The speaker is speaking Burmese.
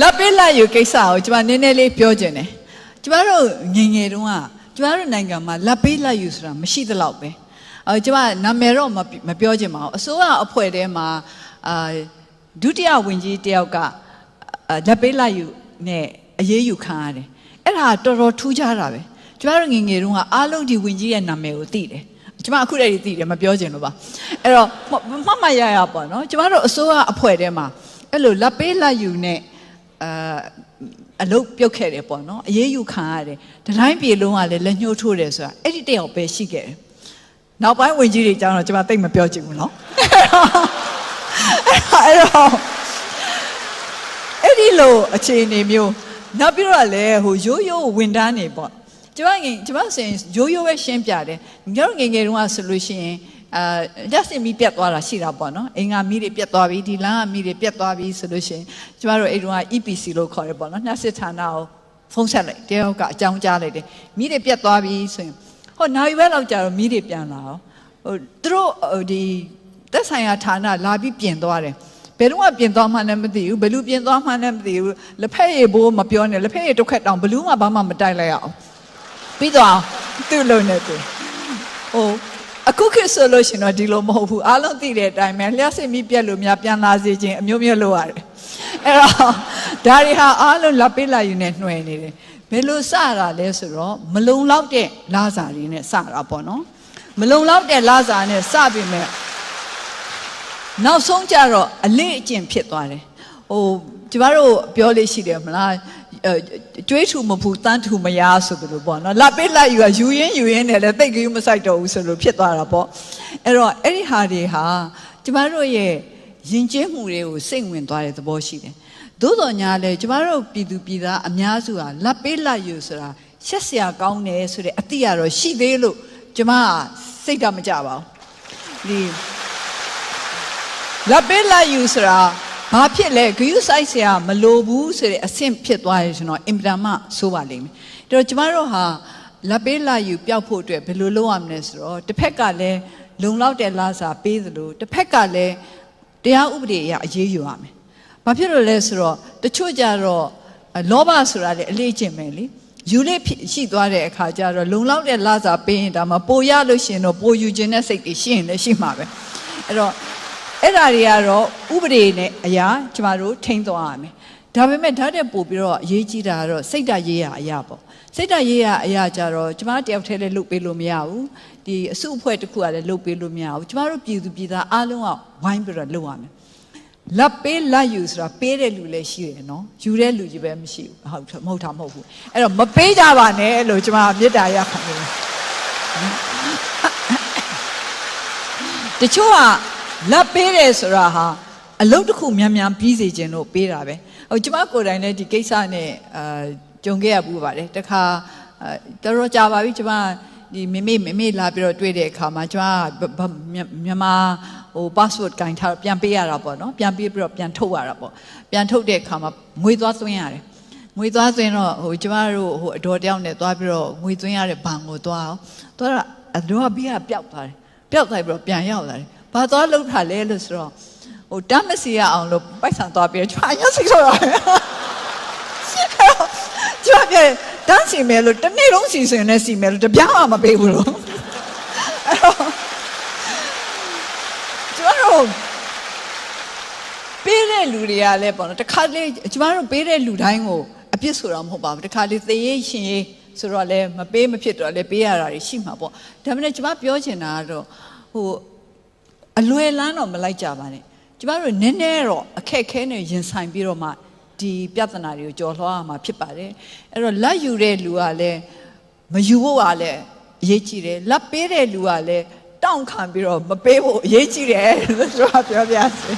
လက်ပေးလက်ယူကိစ္စကိုကျွန်မနည်းနည်းလေးပြောခြင်းတယ်ကျွန်မတို့ငယ်ငယ်တုန်းကကျွန်မတို့နိုင်ငံမှာလက်ပေးလက်ယူဆိုတာမရှိသလောက်ပဲအဲကျွန်မနာမည်တော့မမပြောခြင်းပါဘူးအစိုးရအဖွဲ့ထဲမှာအာဒုတိယဝန်ကြီးတယောက်ကအာလက်ပေးလက်ယူနဲ့အရေးယူခံရတယ်အဲ့ဒါတော်တော်ထူးခြားတာပဲကျွန်မတို့ငယ်ငယ်တုန်းကအားလုံးဒီဝန်ကြီးရဲ့နာမည်ကိုသိတယ် ကျွန်မအခုတည်းသိတယ်မပြောချင်လို့ပါအဲ့တော့မှတ်မှတ်ရရပါတော့ကျွန်မတို့အစိုးရအဖွဲ့ထဲမှာအဲ့လိုလက်ပေးလက်ယူနဲ့အာအလုတ်ပြုတ်ခဲ့တယ်ပေါ့နော်အေးယူခံရတယ်တတိုင်းပြေလုံးကလည်းလက်ညှိုးထိုးတယ်ဆိုတာအဲ့ဒီတယောက်ပဲရှိခဲ့တယ်နောက်ပိုင်းဝင်ကြီးတွေကြောင်းတော့ကျွန်မတိတ်မပြောချင်ဘူးနော်အဲ့တော့အဲ့ဒီလိုအခြေအနေမျိုးနောက်ပြီးတော့လည်းဟိုရိုးရိုးဝင်တန်းနေပေါ့ ကျွန်မငယ်ကျွန်မဆိုရင်ရိုးရိုးပဲရှင်းပြတယ်ညတို့ငယ်ငယ်တုန်းကဆိုလို့ရှိရင်အာလက်စင်မီပြတ်သွားတာရှိတာပေါ့နော်အင်္ဂါမီးတွေပြတ်သွားပြီဒီလမ်းကမီးတွေပြတ်သွားပြီဆိုလို့ရှိရင်ကျမတို့အဲ့တုန်းက EPC လို့ခေါ်တယ်ပေါ့နော်နှက်စစ်ဌာနကိုဖုန်းဆက်လိုက်တယောက်ကအကြောင်းကြားလိုက်တယ်မီးတွေပြတ်သွားပြီဆိုရင်ဟောနောက်ရီဘက်လောက်ကြာတော့မီးတွေပြန်လာအောင်ဟိုသူတို့ဟိုဒီသက်ဆိုင်ရာဌာနလာပြီးပြင်သွားတယ်ဘယ်တော့မှပြင်သွားမှလည်းမသိဘူးဘယ်လိုပြင်သွားမှလည်းမသိဘူးလက်ဖက်ရည်ဘိုးမပြောနဲ့လက်ဖက်ရည်တစ်ခက်တောင်ဘယ်လို့မှဘာမှမတိုက်လိုက်ရအောင် ပြီးတော့သူ့လုံးနဲ့သူဟိုအခုခေတ်ဆိုလို့ရှိရင်တော့ဒီလိုမဟုတ်ဘူးအားလုံးသိတဲ့အတိုင်းပဲလျှက်စစ်မီးပြက်လို့များပြန်လာစေခြင်းအမျိုးမျိုးလုပ်ရတယ်အဲ့တော့ဒါတွေဟာအားလုံးလက်ပေးလာယူနေနှွယ်နေတယ်ဘယ်လိုစတာလဲဆိုတော့မလုံလောက်တဲ့လာစာတွေနဲ့စတာပေါ့နော်မလုံလောက်တဲ့လာစာနဲ့စပြီမဲ့နောက်ဆုံးကျတော့အလေးအကျင့်ဖြစ်သွားတယ်ဟိုကျမတို့ပြောလို့ရှိတယ်မလားအဲ ကျွေးထူမဖူတန်းထူမရဆိုသလိုပေါ့နော်လက်ပေးလက်ယူကယူရင်းယူရင်းနဲ့လည်းတိတ်ကြီးမဆိုင်တော့ဘူးဆိုလို့ဖြစ်သွားတာပေါ့အဲ့တော့အဲ့ဒီဟာတွေဟာကျမတို့ရဲ့ယဉ်ကျေးမှုတွေကိုစိတ်ဝင်သွားတဲ့သဘောရှိတယ်သို့တော်ညာလဲကျမတို့ပြည်သူပြည်သားအများစုဟာလက်ပေးလက်ယူဆိုတာရှက်စရာကောင်းတယ်ဆိုတဲ့အတိအရတော့ရှိသေးလို့ကျမကစိတ်ကမကြပါဘူးဒီလက်ပေးလက်ယူဆိုတာ ဘာဖြစ်လဲဂယုဆိုင်ဆရာမလိုဘူးဆိုတဲ့အဆင့်ဖြစ်သွားရင်ကျွန်တော်အင်ပဒမဆိုးပါလိမ့်မယ်ဒါတော့ကျမတို့ဟာလက်ပေးလက်ယူပျောက်ဖို့အတွက်ဘယ်လိုလုပ်ရမလဲဆိုတော့တစ်ဖက်ကလည်းလုံလောက်တဲ့လာစာပေးသလိုတစ်ဖက်ကလည်းတရားဥပဒေအရအရေးယူရမယ်ဘာဖြစ်လို့လဲဆိုတော့တချို့ကြတော့လောဘဆိုတာလေအလေးကျင့်မယ်လေယူလေးရှိသွားတဲ့အခါကျတော့လုံလောက်တဲ့လာစာပေးရင်ဒါမှပိုရလို့ရှိရင်တော့ပိုယူခြင်းတဲ့စိတ်တွေရှိရင်လည်းရှိမှာပဲအဲ့တော့ အဲ့ဓာတွေကတော့ဥပဒေနဲ့အရာကျမတို့ထိန်းသွားရမယ်ဒါပေမဲ့ဓာတ်တဲ့ပို့ပြီးတော့အရေးကြီးတာကတော့စိတ်ဓာတ်ရေးရအရာပေါ့စိတ်ဓာတ်ရေးရအရာကြတော့ကျမတယောက်တည်းလည်းလုပ်ပေးလို့မရဘူးဒီအစုအဖွဲ့တစ်ခုကလည်းလုပ်ပေးလို့မရဘူးကျမတို့ပြည်သူပြည်သားအားလုံးကဝိုင်းပြီးတော့လုပ်ရမယ်လက်ပေးလက်ယူဆိုတာပေးတဲ့လူလည်းရှိတယ်နော်ယူတဲ့လူကြီးပဲမရှိဘူးဟုတ်မဟုတ်တာမဟုတ်ဘူးအဲ့တော့မပေးကြပါနဲ့လို့ကျမမေတ္တာရခံတယ်တချို့က လက်ပေးတယ်ဆိုတာဟာအလုပ်တစ်ခုမြန်မြန်ပြီးစေခြင်းလို့ပေးတာပဲဟိုကျမကိုယ်တိုင်လည်းဒီကိစ္စနဲ့အာကြုံခဲ့ရဘူးပါတယ်တခါတော်တော်ကြာပါပြီကျမဒီမိမိမိမိလာပြီးတော့တွေ့တဲ့အခါမှာကျမမြန်မာဟို password ကင်ထားပြန်ပေးရတာပေါ့နော်ပြန်ပေးပြီးတော့ပြန်ထုတ်ရတာပေါ့ပြန်ထုတ်တဲ့အခါမှာငွေသွားသွင်းရတယ်ငွေသွားသွင်းတော့ဟိုကျမတို့ဟိုအတော်တယောက်နဲ့သွားပြီးတော့ငွေသွင်းရတဲ့ဘဏ်ကိုသွားအောင်သွားတော့အတော်ဘေးကပျောက်သွားတယ်ပျောက်သွားပြီးတော့ပြန်ရောက်လာတယ် ဘာသွားလှုပ်ထားလဲလို့ဆိုတော့ဟိုတမ်းမစီရအောင်လို့ပိုက်ဆံသွားပြီးကျမရစိတ်ဆိုရတယ်ကျမပြတန်းစီမယ်လို့တစ်နေ့လုံးစီစဉ်နေစီမယ်လို့တပြားမှမပေးဘူးလို့အဲ့တော့ကျမတို့ပေးတဲ့လူတွေကလည်းပေါ့နော်တခါလေကျမတို့ပေးတဲ့လူတိုင်းကိုအပြစ်ဆိုတာမဟုတ်ပါဘူးတခါလေသေရေးရှင်ရေးဆိုတော့လည်းမပေးမဖြစ်တော့လည်းပေးရတာတွေရှိမှာပေါ့ဒါပေမဲ့ကျမပြောချင်တာကတော့ဟို အလွယ်လန်းတော့မလိုက်ကြပါနဲ့ကျမတို့နည်းနည်းတော့အခက်ခဲနဲ့ရင်ဆိုင်ပြီးတော့မှဒီပြဿနာတွေကိုကြော်လွှားရမှာဖြစ်ပါတယ်အဲ့တော့လက်ယူတဲ့လူကလည်းမယူဖို့ကလည်းအရေးကြီးတယ်လက်ပေးတဲ့လူကလည်းတောင့်ခံပြီးတော့မပေးဖို့အရေးကြီးတယ်လို့ကျွန်တော်ပြောပြစီ